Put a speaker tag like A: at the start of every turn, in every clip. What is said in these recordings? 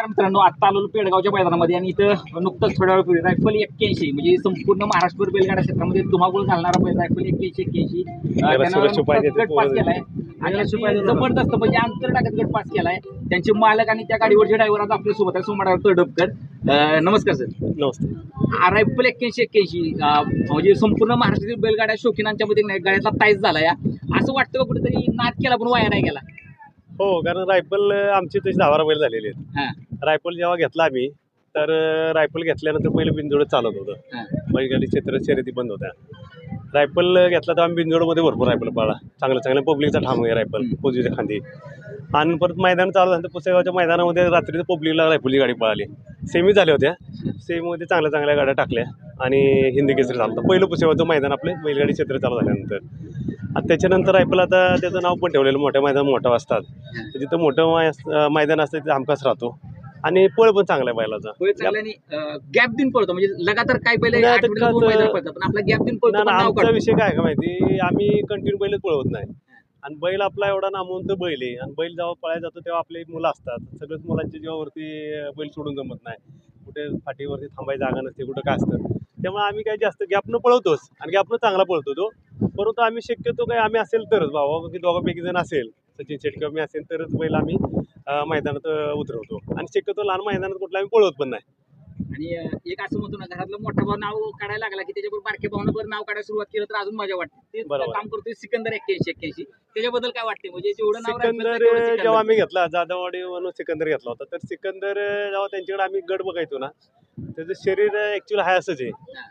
A: नमस्कार मित्रांनो आता आलो पेडगावच्या मैदानामध्ये आणि इथं नुकतंच थोड्या वेळ पूर्वी रायफल एक्क्याऐंशी. म्हणजे संपूर्ण महाराष्ट्र बैलगाडा क्षेत्रामध्ये धुमाकूळ घालणारा बैल रायफल एक्क्याऐंशी एक्क्याऐंशी. गट पास. केलाय. आणि जबरदस्त म्हणजे अंतर टाकत गट पास केलाय. त्यांचे मालक आणि त्या गाडीवरचे ड्रायव्हर आज आपल्यासोबत आहे सोमाडावर तडपकर नमस्कार सर.
B: नमस्ते.
A: रायफल एक्क्याऐंशी एक्क्याऐंशी. म्हणजे संपूर्ण महाराष्ट्रातील बैलगाड्या शौकीनांच्या मध्ये गाड्याचा ताईस झाला या. असं वाटतं का कुठेतरी नाद केला पण वाया नाही गेला?
B: हो कारण रायफल आमची तशी दहा बारा बैल झालेली आहेत.
A: हा.
B: रायफल जेव्हा घेतला आम्ही तर रायफल घेतल्यानंतर पहिले बिनजोड चालत होतं. बैलगाडी क्षेत्र शर्यती बंद होत्या. रायफल घेतला तर आम्ही बिनजोडमध्ये भरपूर रायफल पाळला. चांगलं चांगलं पब्लिकचा ठाम आहे रायफल. पोजीच्या खांदी. आणि परत मैदान चालू झालं पुसेगावच्या मैदानामध्ये रात्री पब्लिकला रायफलची गाडी पळाली. सेमी झाल्या होत्या. सेमीमध्ये चांगल्या चांगल्या गाड्या टाकल्या आणि हिंदी केसरी झालं. होतं पहिलं पुसेगावचं मैदान आपले बैलगाडी क्षेत्र चालू झाल्यानंतर. आणि त्याच्यानंतर रायफल आता त्याचं नाव पण ठेवलेलं मोठ्या मैदान मोठं असतात तर जिथं मोठं मैदान असतं तिथं हमखास राहतो. आणि पळ पण चांगला आहे बैलाचा.
A: चांगल्याने गॅप देऊन पळतो. म्हणजे लगातार काय पहिले
B: नाही,
A: आठवड्याला
B: तर
A: दोन
B: कसं-
A: मैदान पळतात पण आपला गॅप देऊन पळतो
B: ना
A: पण
B: ना,
A: नाव
B: आमचा
A: काढतो.
B: विषय काय आहे का माहिती? आम्ही कंटिन्यू बैलच पळवत नाही. आणि बैल आपला एवढा नामवंत बैल आहे. आणि बैल जेव्हा पळायला जातो तेव्हा आपले मुलं असतात. सगळ्याच मुलांच्या जीवावरती अं, बैल सोडून जमत नाही. कुठे फाटीवरती थांबायची जागा नसते कुठं काय असतं. त्यामुळे आम्ही काय जास्त गॅपनं पळवतोच. आणि गॅपनं चांगला पळतो तो. परंतु आम्ही शक्यतो काय आम्ही असेल तरच बाबा की दोघांपैकी जण असेल सचिन शेटकर मी असेल तरच बैल आम्ही मैदानात उतरवतो. आणि शक्यतो लहान मैदानात कुठला आम्ही पळवत पण नाही.
A: आणि एक असं म्हणतो ना घरातलं मोठा भाऊ नाव काढायला लागला की त्याच्याबरोबर बारक्या भावनावर नाव काढायला सुरुवात केलं तर अजून मजा वाटते. ते
B: बरोबर.
A: काम करतोय सिकंदर एक्क्याऐंशी एक्क्याऐंशी. त्याच्याबद्दल काय वाटते म्हणजे जेवढं नाव
B: सिकंदर
A: तेवढं
B: जेव्हा. आम्ही घेतला जाधववाडी म्हणून सिकंदर घेतला होता. तर सिकंदर जेव्हा त्यांच्याकडे आम्ही गड बघायचो ना त्याचं शरीर ऍक्च्युअली हाय असंच आहे.
A: हा.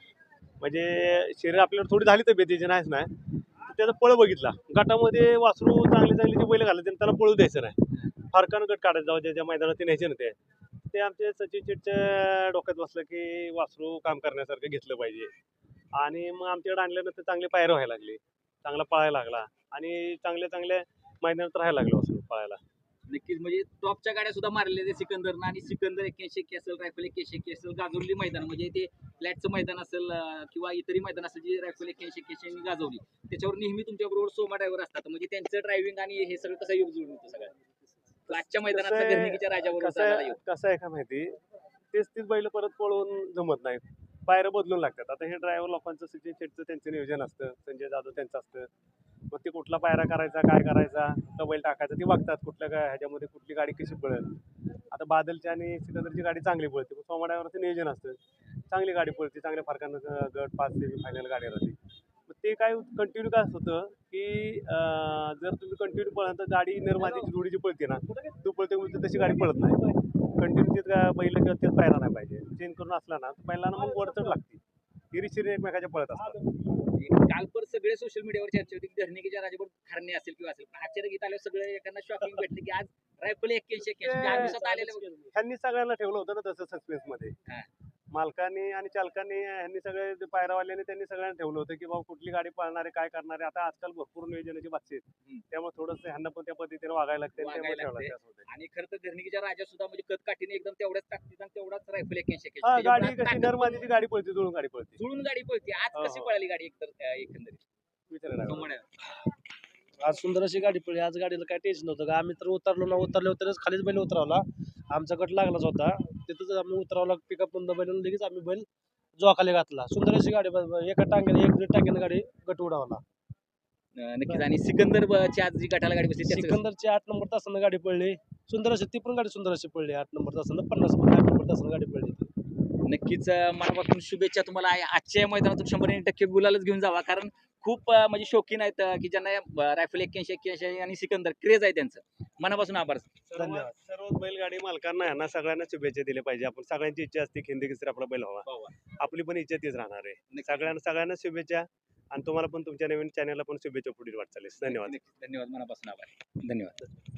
B: म्हणजे शरीर आपल्याला थोडी झाली तब्येतीची नाहीच नाही तर त्याचा पळ बघितला. गटामध्ये वासरू चांगली चांगली जी बैल घालायचे त्याला पळू द्यायचं नाही. फारकान गट काढायचं जाऊ ज्या ज्या मैदानात ते न्यायचे ना ते ते आमचे सचिन शेटच्या डोक्यात बसलं की वासरू काम करण्यासारखं घेतलं पाहिजे. आणि मग आमच्याकडे आणल्यानंतर चांगले पायर व्हायला लागले. चांगला पळायला लागला. आणि चांगल्या चांगल्या मैदानात राहायला लागलो वासरू पळायला.
A: नक्कीच म्हणजे टॉपच्या गाड्या सुद्धा मारलेल्या ते सिकंदरनं. आणि सिकंदर एक्क्याऐंशी एक्की असेल रायफल एक्क्याऐंशी एक्की असेल गाजवली मैदान. म्हणजे ते फ्लॅटचं मैदान असेल किंवा इतरही मैदान असेल जे रायफल एक्क्याऐंशी एक्क्याऐंशी गाजवली. त्याच्यावर नेहमी तुमच्याबरोबर सोमा ड्रायव्हर असतात. म्हणजे त्यांचं ड्रायव्हिंग आणि हे सगळं कसं योग जुळून होतं सगळं? आजच्या मैदानात
B: कसं आहे- का माहिती? तेच तीच बैल परत पळवून जमत नाहीत. पायऱ्या बदलून लागतात. आता हे ड्रायव्हर लोकांचं सचिन शेटचं त्यांचं नियोजन असतं. संजय जाधव त्यांचं असतं. मग ते कुठला पायरा करायचा काय करायचा कुठला बैल टाकायचा ते बघतात. कुठल्या काय ह्याच्यामध्ये कुठली गाडी कशी पळेल. आता बादलची आणि सिकंदरची गाडी चांगली पळते. पण सोमा ड्रायव्हरचं नियोजन असतं. चांगली गाडी पळते. चांगल्या फरकानं गट पाच सेमी फायनल गाडी राहते. मग ते काय कंटिन्यू काय होतं की जर तुम्ही कंटिन्यू पळा तर गाडी निर्मातीची जोडी जी पळते ना. तू पळते म्हणजे तशी गाडी पळत नाही. कंटिन्यू तेच गा- बैल किंवा तेच पायरा नाही पाहिजे. चेंज करून असला ना तर बैलांना मग वरचढ लागते. हिरीशिरी एकमेकाच्या पळत असतात.
A: काल पर सगळे सोशल मीडियावर चर्चा होती की घरणिकीच्या राजाबरोबर खारणे असेल किंवा असेल. पण आजच्या गीत आल्यावर सगळे एकांना शॉकिंग भेटले की आज रायफल एक्क्याऐंशी एक्क्याऐंशी. आम्ही स्वतः आलेले बघ-
B: ह्यांनी सगळ्यांना ठेवलं होतं ना तसं
A: सस्पेन्समध्ये.
B: मालकांनी आणि चालकांनी ह्यांनी सगळे पायरावाल्यांनी त्यांनी सगळ्यांना ठेवलं होतं की बाबा कुठली गाडी पळणारे काय करणारे आता आजकाल भरपूर नियोजनाची आहेत.
A: हम्म.
B: त्यामुळे थोडंसं ह्यांना पण त्या पद्धतीने वागायला लागते आणि
A: खरं तर घरणिकीच्या राजा सुद्धा म्हणजे कत काठीने एकदम तेवढ्याच ताकदीत आणि तेवढाच रायफल
B: हा
A: एक्क्याऐंशी
B: गाडी कशी नरमादीची गाडी पळते जुळून गाडी पळते.
A: जुळून गाडी पळते. आज
B: हो,
A: कशी
B: हो.
A: पळाली गाडी एकतर एकंदरीत? सोमवार
C: आज सुंदर अशी गाडी पडली. आज गाडीला काय टेन्शन नव्हतं का आम्ही तर उतरलो ना उतरले उतरच खालीच बैल उतरवला. आमचा गट लागलाच होता. तिथंच आम्ही उतरवला पिकअप बंद बैल लगेच आम्ही बैल जोखाली घातला. सुंदर अशी गाडी एका टांग्याने एक दीड टांग्याने गाडी गट उडावला.
A: नक्कीच. आणि सिकंदर ची आज जी गटाला गाडी बसली?
C: सिकंदरची आठ नंबर तासानं गाडी पडली. सुंदर अशी ती पण गाडी सुंदर अशी पडली. आठ नंबर तासानं पन्नास आठ नंबर तासानं गाडी पडली.
A: नक्कीच मनापासून शुभेच्छा तुम्हाला. आजच्या मैदानातून शंभर टक्के गुलालच घेऊन जावा. कारण खूप म्हणजे शौकीन आहेत की ज्यांना रायफल एक्क्याऐंशी एक्क्याऐंशी आणि सिकंदर क्रेज आहे त्यांचं. मनापासून आभार.
B: सर्व
C: धन्यवाद.
B: सर्व बैलगाडी मालकांना यांना सगळ्यांना शुभेच्छा दिल्या पाहिजे. आपण सगळ्यांची इच्छा असते की हिंदी केसरी आपला बैल व्हावा. आपली पण इच्छा तीच राहणार आहे. सगळ्यांना सगळ्यांना शुभेच्छा आणि तुम्हाला पण तुमच्या नवीन चॅनलला पण शुभेच्छा पुढील वाटचालीस. धन्यवाद.
A: धन्यवाद. मनापासून आभार. धन्यवाद.